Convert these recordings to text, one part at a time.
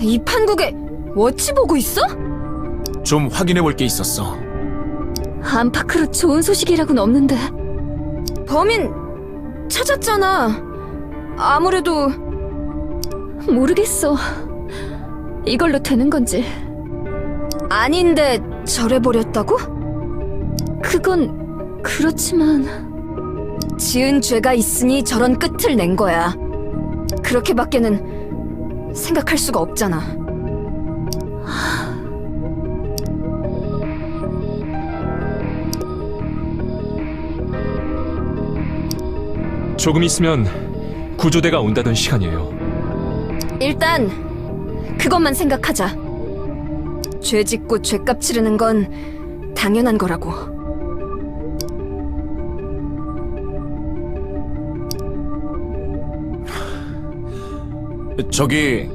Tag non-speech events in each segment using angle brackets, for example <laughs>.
이 판국에 워치 보고 있어? 좀 확인해 볼 게 있었어. 안팎으로 좋은 소식이라고는 없는데. 범인 찾았잖아. 아무래도 모르겠어. 이걸로 되는 건지. 아닌데 절해버렸다고? 그건 그렇지만 지은 죄가 있으니 저런 끝을 낸 거야. 그렇게밖에는 생각할 수가 없잖아. 조금 있으면 구조대가 온다던 시간이에요. 일단 그것만 생각하자. 죄 짓고 죄값 치르는 건 당연한 거라고. 저기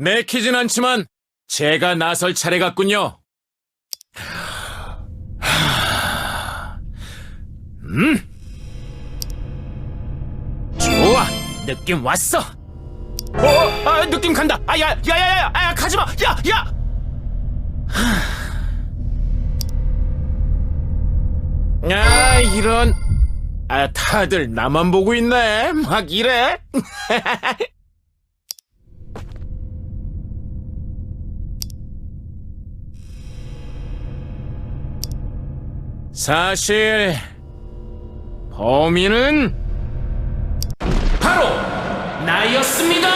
내키진 않지만 제가 나설 차례 같군요. 음, 좋아, 느낌 왔어. 어, 아, 느낌 간다. 아, 야, 야, 야, 야, 아, 가지 마, 야, 야. 아, 이런. 아, 다들 나만 보고 있네. 막 이래. <laughs> 사실 범인은 바로 나였습니다.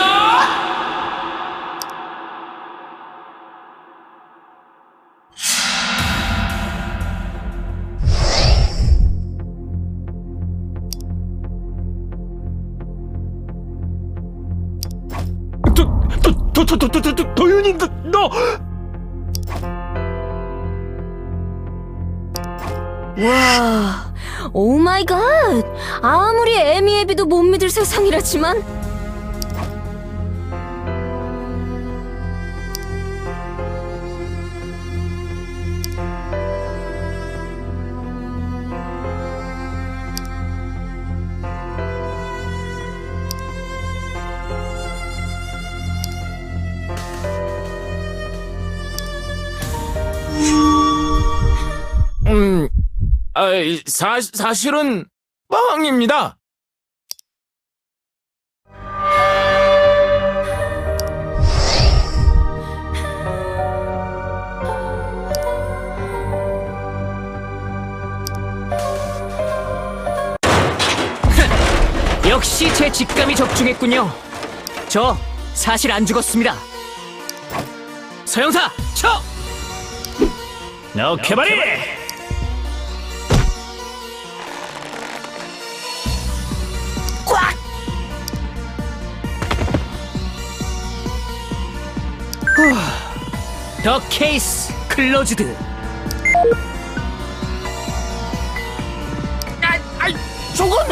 도 도 도 도 도 도 도윤이 너, 와, 오 마이 갓. 아무리 에미에비도 못 믿을 세상이라지만 아, 사, 사실은 뻥입니다. <laughs> 역시 제 직감이 적중했군요. 저 사실 안 죽었습니다. 서영사, 쳐! 넣게버리! 더 케이스 클로즈드. 아, 아이, 저건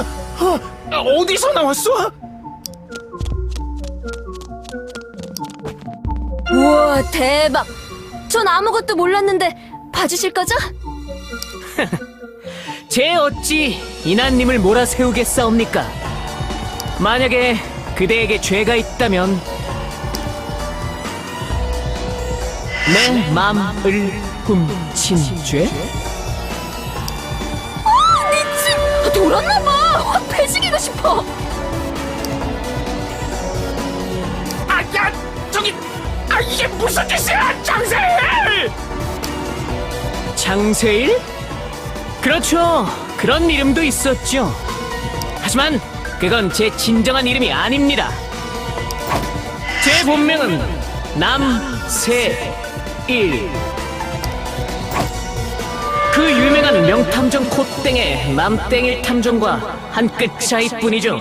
어, 어디서 나왔어? 우와, 대박. 전 아무것도 몰랐는데 봐주실 거죠? <laughs> 제 어찌 이난님을 몰아세우겠사옵니까? 만약에 그대에게 죄가 있다면 내 맘을 훔친 죄? 미친! 돌았나봐! 확 배식이고 싶어! 아, 야, 저기, 아, 이게 무슨 짓이야, 장세일! 장세일? 그렇죠. 그런 이름도 있었죠. 하지만 그건 제 진정한 이름이 아닙니다. 제 본명은 남세 일. 그 유명한 명탐정 콧땡의 맘땡일 탐정과 한 끗 차이뿐이죠.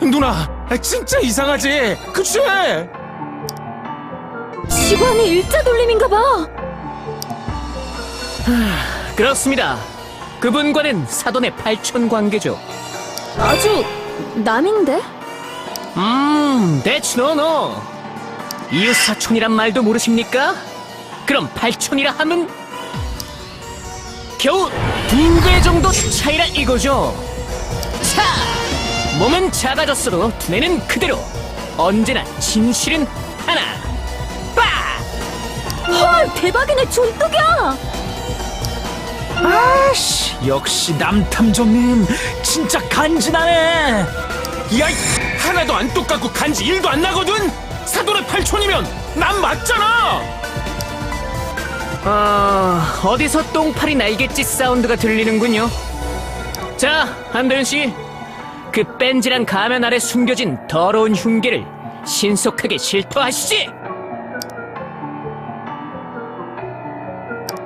누나, 아, 진짜 이상하지? 그치? 직원이 일자 돌림인가 봐. 그렇습니다. 그분과는 사돈의 팔촌 관계죠. 아주 남인데? 음, that's no no. 이웃 사촌이란 말도 모르십니까? 그럼 팔촌이라 하면 겨우 두배 정도 차이라 이거죠. 자, 몸은 작아졌어도 두뇌는 그대로. 언제나 진실은 하나. 빠! 헐, 대박이네, 존뚝이야! 아씨, 역시 남탐정님 진짜 간지나네. 야, 하나도 안 똑같고 간지 일도 안 나거든. 사돈의 팔촌이면 난 맞잖아. 어, 어디서 똥파리 날갯짓 사운드가 들리는군요. 자, 한도현 씨. 그 뺀질한 가면 아래 숨겨진 더러운 흉계를 신속하게 실토하시지!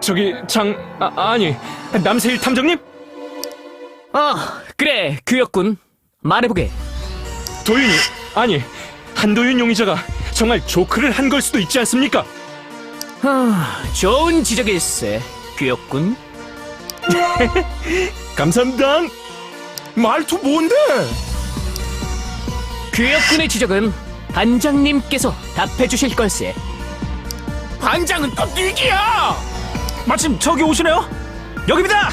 저기 장 아, 아니 남세일 탐정님 어, 그래, 그였군. 말해보게. 도윤이 아니 한도윤 용의자가 정말 조크를 한 걸 수도 있지 않습니까? 아, 좋은 지적일세. 그였군. <laughs> 감사합니다. 말투 뭔데? 그였군의 지적은 반장님께서 답해주실 걸세. 반장은 또 뉘기야. 마침 저기 오시네요. 여기입니다.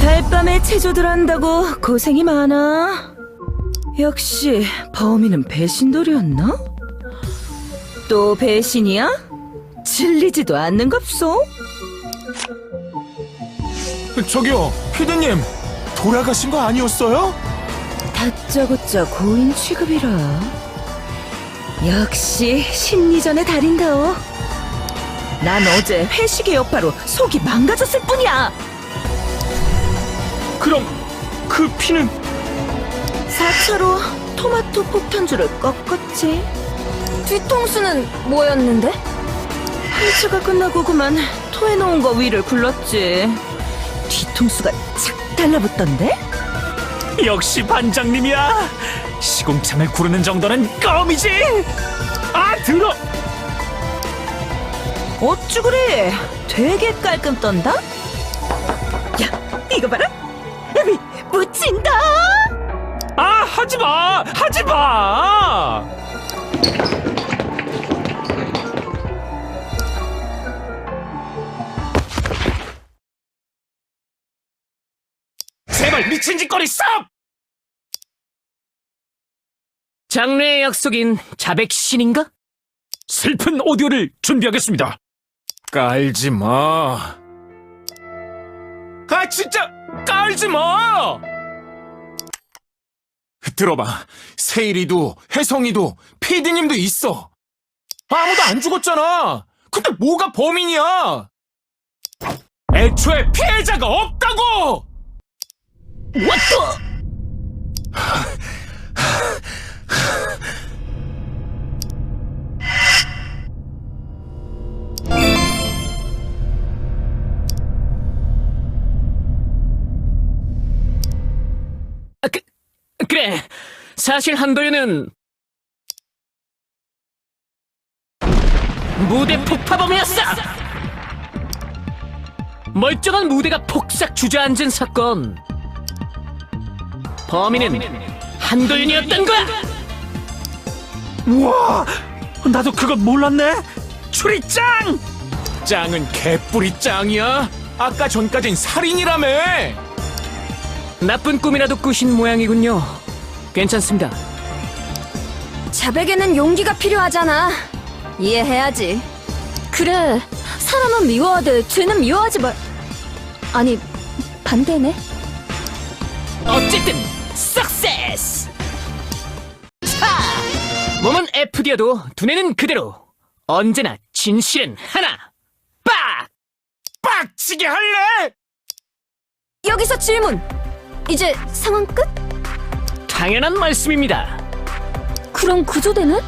달밤에 체조들 한다고 고생이 많아. 역시 범인은 배신돌이었나? 또 배신이야? 질리지도 않는갑소? 저기요, 피디님 돌아가신 거 아니었어요? 다짜고짜 고인 취급이라. 역시 심리전의 달인다오. 난 어제 회식의 여파로 속이 망가졌을 뿐이야. 그럼 그 피는 4차로 토마토 폭탄주를 꺾었지. 뒤통수는 뭐였는데? 헬스가 끝나고 그만 토해놓은 거 위를 굴렀지. 뒤통수가 착 달라붙던데? 역시 반장님이야. 시궁창을 구르는 정도는 껌이지. 아 들어. 어쭈 그래? 되게 깔끔 떤다? 야, 이거 봐라. 미, 묻힌다. 아 하지 마 하지 마. 제발 미친 짓거리 쌉. 장래의 약속인 자백신인가? 슬픈 오디오를 준비하겠습니다. 깔지 마. 아 진짜 깔지 마. 들어봐. 세일이도 혜성이도 피디님도 있어. 아무도 안 죽었잖아. 근데 뭐가 범인이야? 애초에 피해자가 없다고. What 아, 사실 한도윤은 무대 폭파범이었어. 멀쩡한 무대가 폭삭 주저앉은 사건. 범인은 한도윤이었던 거야. 우와, 나도 그건 몰랐네. 추리 짱! 짱은 개뿌리 짱이야. 아까 전까진 살인이라며. 나쁜 꿈이라도 꾸신 모양이군요. 괜찮습니다. 자백에는 용기가 필요하잖아. 이해해야지. 그래, 사람은 미워하되 죄는 미워하지 말. 아니, 반대네. 어쨌든 석세스. 자, 몸은 F디어도 두뇌는 그대로. 언제나 진실은 하나. 빡! 빡치게 할래? 여기서 질문. 이제 상황 끝? 당연한 말씀입니다. 그럼 구조대는?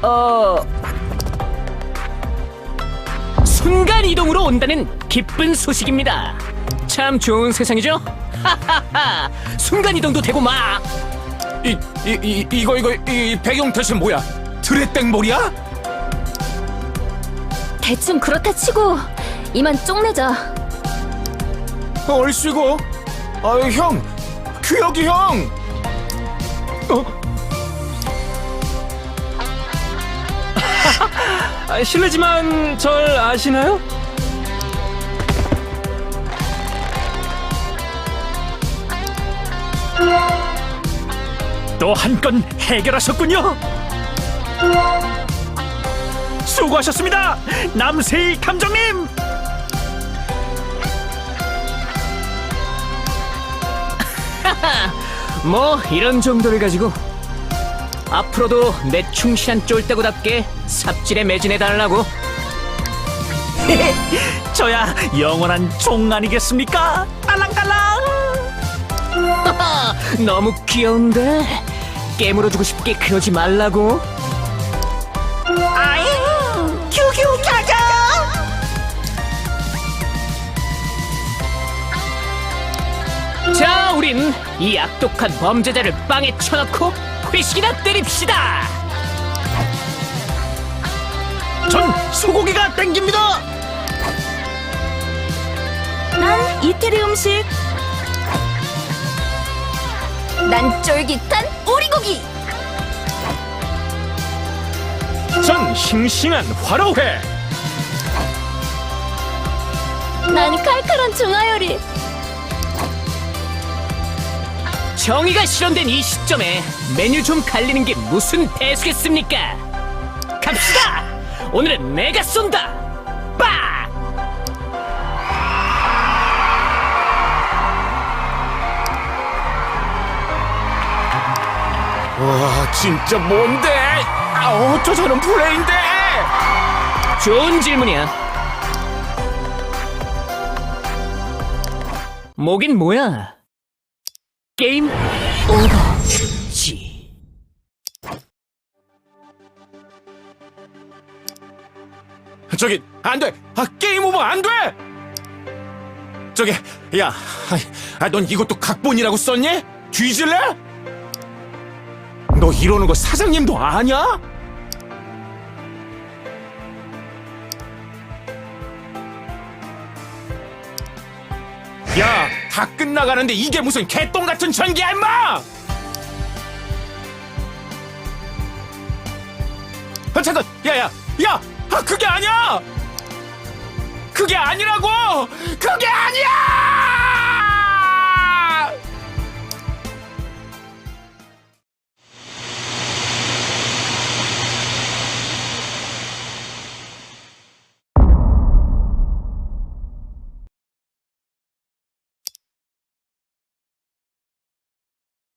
어, 순간 이동으로 온다는 기쁜 소식입니다. 참 좋은 세상이죠? 하하하! 순간 이동도 되고 막 이, 이, 이, 이거, 이거, 이 배경 대신 뭐야? 드레땡볼이야? 대충 그렇다 치고 이만 쪽내자. 얼씨구. 아유, 형. 규혁이 형. 아, 실례지만 절 아시나요? 또 한 건 해결하셨군요. 수고하셨습니다, 남세희 탐정님. <laughs> 뭐 이런 정도를 가지고 앞으로도 내 충실한 쫄대고답게 삽질에 매진해 달라고 <laughs> 저야 영원한 종 아니겠습니까? 딸랑딸랑. <laughs> 너무 귀여운데 깨물어주고 싶게 그러지 말라고 우린 이 악독한 범죄자를 빵에 쳐넣고 회식이나 때립시다 전 소고기가 땡깁니다. 난 이태리 음식. 난 쫄깃한 오리고기. 전 싱싱한 화로회. 난 칼칼한 중화요리. 정의가 실현된 이 시점에 메뉴 좀 갈리는 게 무슨 대수겠습니까? 갑시다! 오늘은 내가 쏜다! 빡! 와, 진짜 뭔데? 아, 어쩌 저는 플레이인데? 좋은 질문이야. 뭐긴 뭐야? 게임 오버 지. 저기 안 돼. 아, 게임 오버 안 돼. 저기 야, 아, 넌 이것도 각본이라고 썼니? 뒤질래? 너 이러는 거 사장님도 아냐? 다 끝나가는데 이게 무슨 개똥 같은 전기야, 임마! 아, 잠깐, 야, 야, 야! 아, 그게 아니야! 그게 아니라고! 그게 아니야!